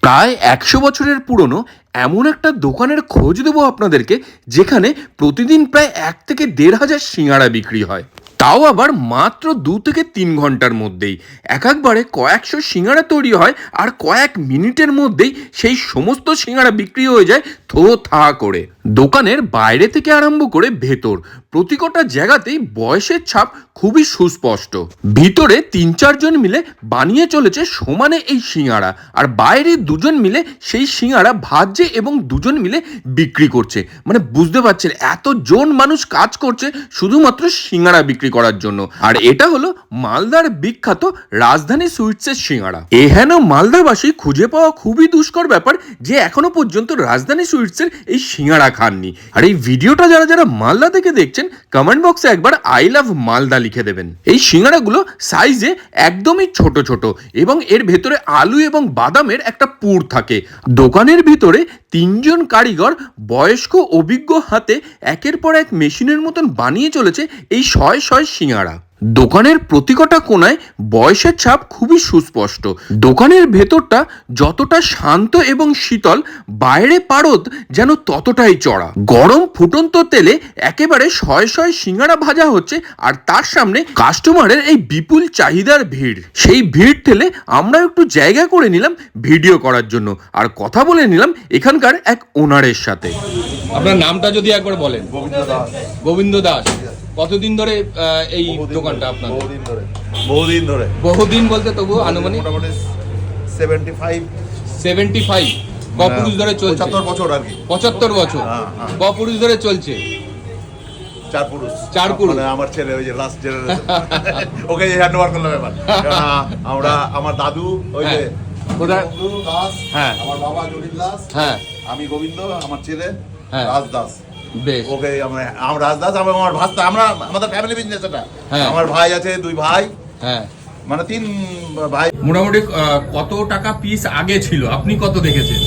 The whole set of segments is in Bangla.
প্রায় একশো বছরের পুরনো এমন একটা দোকানের খোঁজ দেবো আপনাদেরকে, যেখানে প্রতিদিন প্রায় এক থেকে দেড় হাজার সিঙাড়া বিক্রি হয়। তাও আবার মাত্র দু থেকে তিন ঘণ্টার মধ্যেই। এক একবারে কয়েকশো সিঙাড়া তৈরি হয় আর কয়েক মিনিটের মধ্যেই সেই সমস্ত সিঙাড়া বিক্রি হয়ে যায় থো থা করে। দোকানের বাইরে থেকে আরম্ভ করে ভেতর প্রতিকটা জায়গাতেই বয়সের ছাপ খুবই সুস্পষ্ট। ভিতরে তিন চারজন মিলে বানিয়ে চলেছে সমানে এই সিঙ্গাড়া আর বাইরে দুজন মিলে সেই সিঙ্গাড়া ভাজছে এবং দুজন মিলে বিক্রি করছে। মানে বুঝতে পারছেন, এতজন মানুষ কাজ করছে শুধুমাত্র সিঙ্গাড়া বিক্রি করার জন্য। আর এটা হলো মালদার বিখ্যাত রাজধানী সুইটসের সিঙ্গাড়া এহেন মালদাবাসী খুঁজে পাওয়া খুবই দুষ্কর ব্যাপার যে এখনও পর্যন্ত রাজধানী সুইটসের এই সিঙ্গাড়া খাননি আর এই ভিডিওটা যারা যারা মালদা থেকে দেখছেন কমেন্ট বক্সে একবার আই লাভ মালদা লিখে দেবেন। এই সিঙ্গাড়াগুলো সাইজে একদমই ছোট ছোট এবং এর ভেতরে আলু এবং বাদামের একটা পুর থাকে। দোকানের ভিতরে তিনজন কারিগর বয়স্ক, অভিজ্ঞ হাতে একের পর এক মেশিনের মতন বানিয়ে চলেছে এই শয় শয় সিঙ্গাড়া দোকানের প্রতিকটা কোনায় বয়সের ছাপ খুবই সুস্পষ্ট। দোকানের ভেতরটা যতটা শান্ত এবং শীতল বাইরে পারদ যেন ততটাই চড়া। গরম ফুটন্ত তেলে একেবারে শয়ে শয়ে সিঙ্গারা ভাজা হচ্ছে আর তার সামনে কাস্টমারের এই বিপুল চাহিদার ভিড়। সেই ভিড় ঠেলে আমরা একটু জায়গা করে নিলাম ভিডিও করার জন্য আর কথা বলে নিলাম এখানকার এক ওনারের সাথে। আপনার নামটা যদি একবার বলেন। গোবিন্দ দাস। গোবিন্দ দাস। কতদিন ধরে এই দোকানটা আপনার? বহুদিন ধরে। বহুদিন ধরে। বহুদিন বলতে তবু আনুমানিক? মোটামুটি সেভেন্টি ফাইভ সেভেন্টি ফাইভ ক ধরে চলছে। পঁচাত্তর বছর আর কি। পঁচাত্তর বছর। হ্যাঁ, হ্যাঁ। পুরুষ ধরে চলছে। চার পুরুষ। চার পুরুষ। মানে আমার ছেলে ওই যে last generation okay hand over করলাম এবার। আমরা আমার দাদু ওই যে হ্যাঁ। হ্যাঁ। আমার বাবা জলিল দাস হ্যাঁ। আমি গোবিন্দ আমার ছেলে হ্যাঁ। রাজ দাস। ওকে আমরা আমার রাজ দাস এবং আমার ভাস্তা আমরা আমাদের ফ্যামিলি বিজনেস এটা। হ্যাঁ। আমার ভাই আছে দুই ভাই। হ্যাঁ। মানে তিন ভাই। মোটামুটি কত টাকা পিস আগে ছিল? আপনি কত দেখেছেন?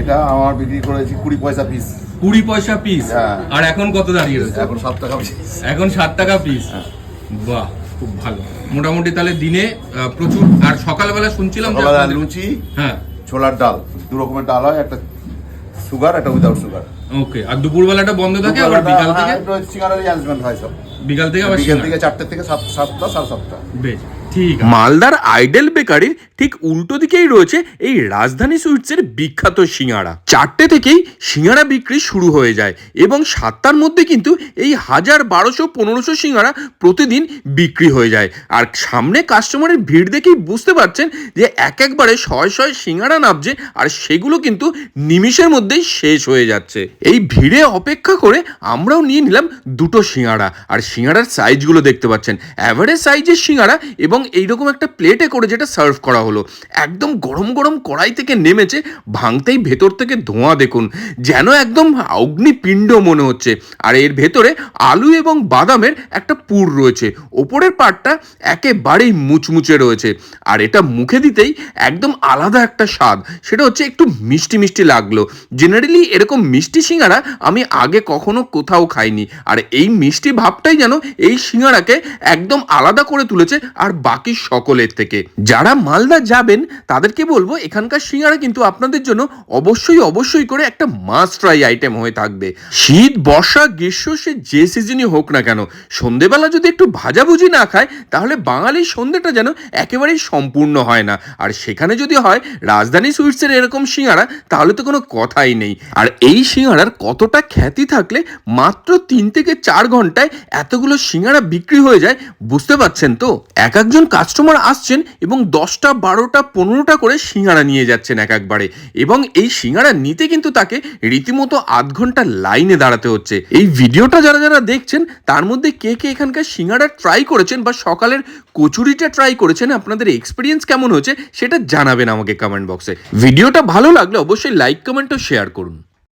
এটা আমার বিক্রি করেছি কুড়ি পয়সা পিস কুড়ি পয়সা পিস হ্যাঁ। আর এখন কত দাঁড়িয়ে রয়েছে? এখন সাত টাকা পিস এখন ষাট টাকা পিস হ্যাঁ। বাহ খুব ভালো। মোটামুটি তাহলে দিনে প্রচুর আর সকালবেলা শুনছিলাম লুচি হ্যাঁ। ছোলার ডাল। দু রকমের ডাল হয় একটা সুগার একটা উইদাউট সুগার ওকে আর দুপুরবেলাটা বন্ধ থাকে আবার বিকাল থেকে? সিঙ্গারের অ্যারেঞ্জমেন্ট হয় সব। বিকাল থেকে আবার বিকেল থেকে চারটে থেকে সাত সাতটা সাড়ে সাতটা। বেশ। মালদার আইডেল বেকারির ঠিক উল্টো দিকেই রয়েছে এই রাজধানী সুইটসের বিখ্যাত সিঙ্গাড়া চারটে থেকেই সিঙ্গাড়া বিক্রি শুরু হয়ে যায় এবং সাতটার মধ্যে কিন্তু এই হাজার বারোশো, পনেরোশো সিঙ্গাড়া প্রতিদিন বিক্রি হয়ে যায়। আর সামনে কাস্টমারের ভিড় দেখেই বুঝতে পারছেন যে এক একবারে শয় শয় সিঙ্গাড়া নামছে আর সেগুলো কিন্তু নিমিষের মধ্যেই শেষ হয়ে যাচ্ছে। এই ভিড়ে অপেক্ষা করে আমরাও নিয়ে নিলাম দুটো সিঙ্গাড়া আর সিঙ্গাড়ার সাইজগুলো দেখতে পাচ্ছেন। অ্যাভারেজ সাইজের সিঙ্গাড়া এবং এইরকম একটা প্লেটে করে যেটা সার্ভ করা হলো। একদম গরম গরম কড়াই থেকে নেমেছে, ভাঙতেই ভেতর থেকে ধোঁয়া দেখুন, যেন একদম অগ্নিপিণ্ড মনে হচ্ছে। আর এর ভেতরে আলু এবং বাদামের একটা পুর রয়েছে। ওপরের পার্টটা একেবারেই মুচমুচে রয়েছে। আর এটা মুখে দিতেই একদম আলাদা একটা স্বাদ। সেটা হচ্ছে একটু মিষ্টি মিষ্টি লাগল। জেনারেলি এরকম মিষ্টি সিঙ্গারা আমি আগে কখনো কোথাও খাইনি। আর এই মিষ্টি ভাবটাই যেন এই সিঙ্গারাকে একদম আলাদা করে তুলেছে আর বাকি সকলের থেকে। যারা মালদা যাবেন, তাদেরকে বলব, এখানকার সিঙ্গারা কিন্তু আপনাদের জন্য অবশ্যই অবশ্যই করে একটা মাস্ট ট্রাই আইটেম হয়ে থাকবে। শীত, বর্ষা, গ্রীষ্ম, সে যে সিজনই হোক না কেন, সন্ধেবেলা যদি একটু ভাজাভুজি না খায়, তাহলে বাঙালির সন্ধেটা যেন একেবারেই সম্পূর্ণ হয় না। আর সেখানে যদি হয়, রাজধানী সুইটসের এরকম সিঙ্গারা, তাহলে তো কোনো কথাই নেই। আর এই সিঙ্গারার কতটা খ্যাতি থাকলে মাত্র তিন থেকে চার ঘন্টায় এতগুলো সিঙ্গারা বিক্রি হয়ে যায়, বুঝতে পারছেন তো? এক একজন কাস্টমার আসছেন এবং দশটা, বারোটা, পনেরোটা করে সিঙ্গারা নিয়ে যাচ্ছেন এক একবারে। এবং এই সিঙ্গারা নিতে কিন্তু তাকে রীতিমতো আধ ঘণ্টা লাইনে দাঁড়াতে হচ্ছে। এই ভিডিওটা যারা যারা দেখছেন, তার মধ্যে কে কে এখানকার সিঙ্গারা ট্রাই করেছেন বা সকালের কচুরিটা ট্রাই করেছেন, আপনাদের এক্সপিরিয়েন্স কেমন হয়েছে, সেটা জানাবেন আমাকে কমেন্ট বক্সে ভিডিওটা ভালো লাগলে অবশ্যই লাইক কমেন্ট ও শেয়ার করুন।